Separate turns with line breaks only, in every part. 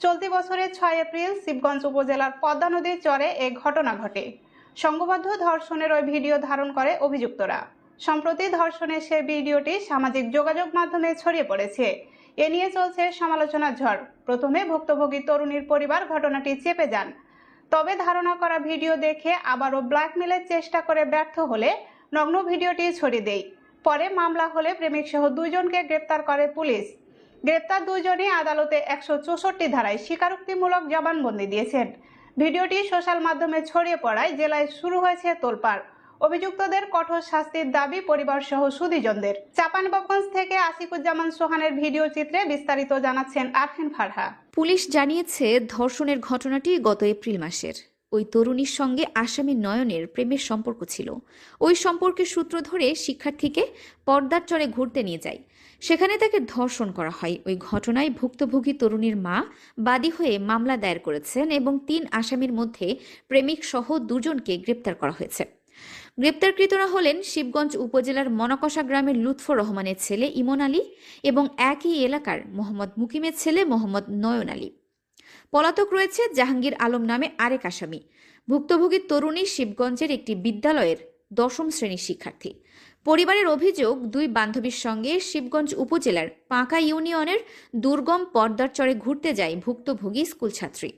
চলতি বছরের ছয় এপ্রিল শিবগঞ্জ উপজেলার পদ্মা নদীর চরে এ ঘটনা ঘটে। সংঘবদ্ধ ধর্ষণের ওই ভিডিও ধারণ করে অভিযুক্তরা। সম্প্রতি ধর্ষণের সে ভিডিওটি সামাজিক যোগাযোগ মাধ্যমে ছড়িয়ে পড়েছে। এ নিয়ে চলছে সমালোচনার ঝড়। প্রথমে ভুক্তভোগী তরুণীর পরিবার ঘটনাটি চেপে যান। তবে ধারণা করা ভিডিও দেখে আবারও ব্ল্যাকমেলের চেষ্টা করে ব্যর্থ হলে নগ্ন ভিডিওটি ছড়িয়ে দেয়। পরে মামলা হলে প্রেমিক সহ দুইজনকে গ্রেপ্তার করে পুলিশ। গ্রেপ্তার দুইজনই আদালতে একশো চৌষট্টি ধারায় স্বীকারোক্তিমূলক জবানবন্দি দিয়েছেন। ভিডিওটি সোশ্যাল মাধ্যমে ছড়িয়ে পড়ায় জেলায় শুরু হয়েছে তোলপাড়। অভিযুক্তদের কঠোর শাস্তির দাবি পরিবার সহ সুদীজনদের। চাপানবাবগঞ্জ থেকে আসিকুজ্জামান সোহানের ভিডিও চিত্রে বিস্তারিত জানাচ্ছেন আরফিন ফারহা।
পুলিশ জানিয়েছে, ধর্ষণের ঘটনাটি গত এপ্রিল মাসের। ওই তরুণীর সঙ্গে আসামি নয়নের প্রেমের সম্পর্ক ছিল। ওই সম্পর্কের সূত্র ধরে শিক্ষার্থীকে পর্দার চরে ঘুরতে নিয়ে যায়। সেখানে তাকে ধর্ষণ করা হয়। ওই ঘটনায় ভুক্তভোগী তরুণীর মা বাদী হয়ে মামলা দায়ের করেছেন এবং তিন আসামির মধ্যে প্রেমিক সহ দুজনকে গ্রেপ্তার করা হয়েছে। গ্রেপ্তারকৃতরা হলেন শিবগঞ্জ উপজেলার মনকষা গ্রামের লুৎফর রহমানের ছেলে ইমন আলী এবং একই এলাকার মোহাম্মদ মুকিমের ছেলে মোহাম্মদ নয়ন আলী। পলাতক রয়েছে জাহাঙ্গীর আলম নামে আরেক আসামি। ভুক্তভোগী তরুণী শিবগঞ্জের একটি বিদ্যালয়ের দশম শ্রেণির শিক্ষার্থী। পরিবারের অভিযোগ, দুই বান্ধবীর সঙ্গে শিবগঞ্জ উপজেলার পাঁকা ইউনিয়নের দুর্গম পর্দার চরে ঘুরতে যায় ভুক্তভোগী স্কুল ছাত্রী।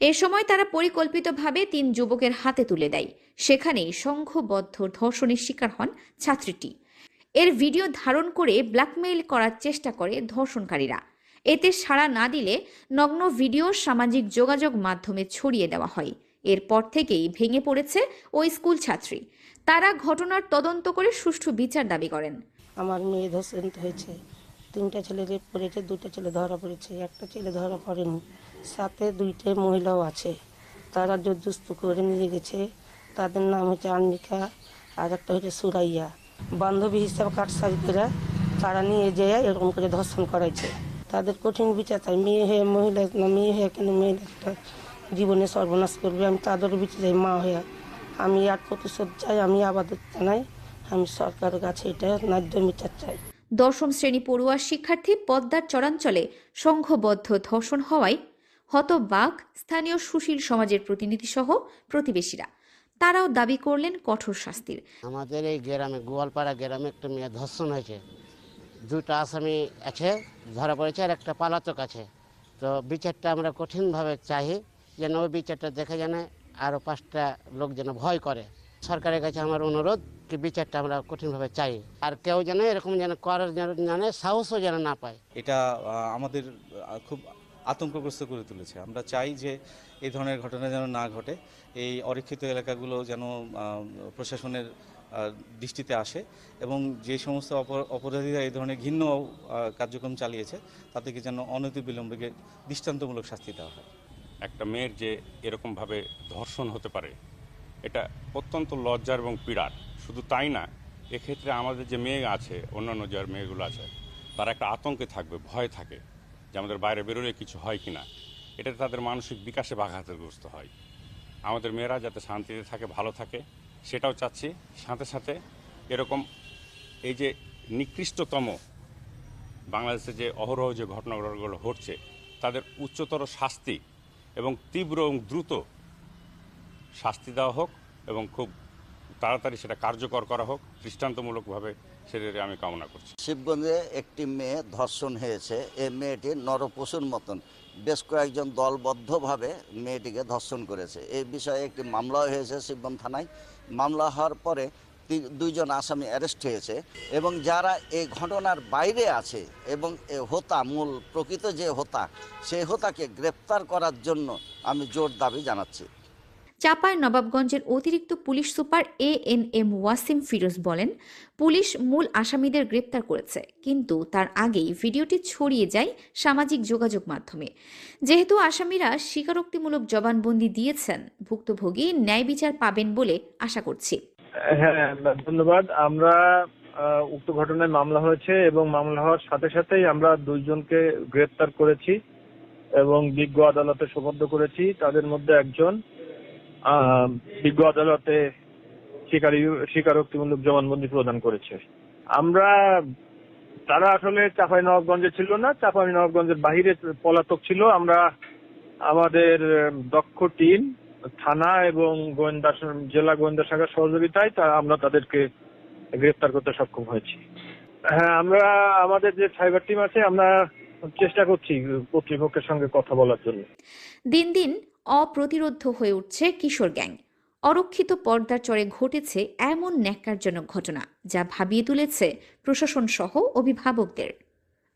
এ সময় তারা পরিকল্পিতভাবে তিন যুবকের হাতে তুলে দেয়। সেখানেই সংঘবদ্ধ ধর্ষণের শিকার হন ছাত্রীটি। এর ভিডিও ধারণ করে ব্ল্যাকমেইল করার চেষ্টা করে ধর্ষণকারীরা। এতে সাড়া না দিলে নগ্ন ভিডিও সামাজিক যোগাযোগ মাধ্যমে ছড়িয়ে দেওয়া হয়। এরপর থেকেই ভেঙে পড়েছে ওই স্কুল ছাত্রী। তারা ঘটনার তদন্ত করে সুষ্ঠু বিচার দাবি করেন।
আমার মেয়ে ধর্ষণ হয়েছে, তিনটা ছেলে রেপ করেছে, দুটো ছেলে ধরা পড়েছে, একটা ছেলে ধরা পড়েনি, সাথে দুইটা মহিলাও আছে। তারা জর্জস্ত করে নিয়ে গেছে, তাদের নাম হচ্ছে আন্নিকা আর একটা হচ্ছে সুরাইয়া। বান্ধবী হিসাবে কাটসারি করে তারা নিয়ে যেয়ে এরকম করে ধর্ষণ করাইছে। তাদের কঠিন বিচার চাই, মেয়ে হয়ে মহিলা মেয়ে হয়ে কেন মেয়ের একটা জীবনে সর্বনাশ করবে? আমি তাদেরও বিচার চাই, মা হয়ে আমি আর প্রতিশোধ চাই আমি আবাদত জানাই আমি সরকারের কাছে এটা ন্যায্য বিচার চাই।
দশম শ্রেণি পড়ুয়া শিক্ষার্থী পদ্মার চরাঞ্চলে সংঘবদ্ধ ধর্ষণ হওয়ায় হতবাক স্থানীয় সুশীল সমাজের প্রতিনিধি সহ প্রতিবেশীরা। তারাও দাবি করলেন কঠোর শাস্তির।
আমাদের এই গ্রামে গোয়ালপাড়া গ্রামে একটা মেয়ে ধর্ষণ হয়েছে। দুটো আসামি আছে ধরা পড়েছে আর একটা পালাতক আছে। তো বিচারটা আমরা কঠিনভাবে চাই যেন ওই বিচারটা দেখে যেন আরও পাঁচটা লোক যেন ভয় করে। সরকারের কাছে আমার অনুরোধ কি বিচারটা আমরা কঠিনভাবে চাই। আর কেউ যেন এরকম যেন করার যেন সাহসও যেন না পায়।
এটা আমাদের খুব আতঙ্কগ্রস্ত করে তুলেছে। আমরা চাই যে এই ধরনের ঘটনা যেন না ঘটে। এই অরক্ষিত এলাকাগুলো যেন প্রশাসনের দৃষ্টিতে আসে এবং যে সমস্ত অপর- অপরাধীরা এই ধরনের ঘিন্ন কার্যক্রম চালিয়েছে, তাদেরকে যেন অনতি বিলম্বে দৃষ্টান্তমূলক শাস্তি দেওয়া হয়।
একটা মেয়ের যে এরকমভাবে ধর্ষণ হতে পারে, এটা অত্যন্ত লজ্জার এবং পীড়ার। শুধু তাই না, এক্ষেত্রে আমাদের যে মেয়ে আছে, অন্যান্য যার মেয়েগুলো আছে, তারা একটা আতঙ্কে থাকবে, ভয় থাকে যে আমাদের বাইরে বেরোলে কিছু হয় কি না এটা তাদের মানসিক বিকাশে বাঘাতগ্রস্ত হয়। আমাদের মেয়েরা যাতে শান্তিতে থাকে, ভালো থাকে, সেটাও চাচ্ছি। সাথে সাথে এরকম এই যে নিকৃষ্টতম বাংলাদেশে যে অহরহ যে ঘটনাগুলো ঘটছে, তাদের উচ্চতর শাস্তি এবং তীব্র এবং দ্রুত শাস্তি দেওয়া হোক এবং খুব তাড়াতাড়ি সেটা কার্যকর করা হোক, দৃষ্টান্তমূলকভাবে সেটা আমি কামনা করছি।
শিবগঞ্জে একটি মেয়ে ধর্ষণ হয়েছে। এই মেয়েটি নরপশুর মতন বেশ কয়েকজন দলবদ্ধভাবে মেয়েটিকে ধর্ষণ করেছে। এই বিষয়ে একটি মামলা হয়েছে শিবগঞ্জ থানায়। মামলা হওয়ার পরে দুইজন আসামি অ্যারেস্ট হয়েছে এবং যারা এই ঘটনার বাইরে আছে এবং এ হোতা, মূল প্রকৃত যে হোতা, সেই হোতাকে গ্রেপ্তার করার জন্য আমি জোর দাবি জানাচ্ছি।
চাপায় নবাবগঞ্জের অতিরিক্ত police super A N M Wasim Firoz বলেন, পুলিশ মূল আসামিদের গ্রেপ্তার করেছে, কিন্তু তার আগেই ভিডিওটি ছড়িয়ে যায় সামাজিক যোগাযোগ মাধ্যমে। যেহেতু আসামিরা স্বীকারোক্তিমূলক জবানবন্দি দিয়েছেন, ভুক্তভোগী ন্যায় বিচার পাবেন বলে আশা করছি।
হ্যাঁ ধন্যবাদ। আমরা উক্ত ঘটনায় মামলা হয়েছে এবং মামলা হওয়ার সাথে সাথেই আমরা দুইজনকে গ্রেপ্তার করেছি এবং বিজ্ঞ আদালতে সোপর্দ করেছি। তাদের মধ্যে একজন বিজ্ঞ আদালতে স্বীকারী স্বীকারোক্তিমূলক জবানবন্দি প্রদান করেছে। আমরা, তারা আসলে চাঁপাই নবাবগঞ্জে ছিল না চাঁপাই নবাবগঞ্জের বাহিরে পলাতক ছিল। আমরা আমাদের, দক্ষ টিম থানা এবং গোয়েন্দা জেলা গোয়েন্দা শাখার সহযোগিতায় তা, আমরা তাদেরকে গ্রেফতার করতে সক্ষম হয়েছি। হ্যাঁ আমরা, আমাদের যে সাইবার টিম আছে, আমরা চেষ্টা করছি কর্তৃপক্ষের সঙ্গে কথা বলার জন্য।
দিন দিন অপ্রতিরোধ হয়ে উঠছে কিশোর গ্যাং। অরক্ষিত পর্দার চরে ঘটেছে এমন ন্যাক্কারজনক ঘটনা, যা ভাবিয়ে তুলেছে প্রশাসন সহ অভিভাবকদের।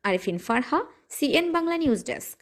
Arifin Farha, CN Bangla news desk.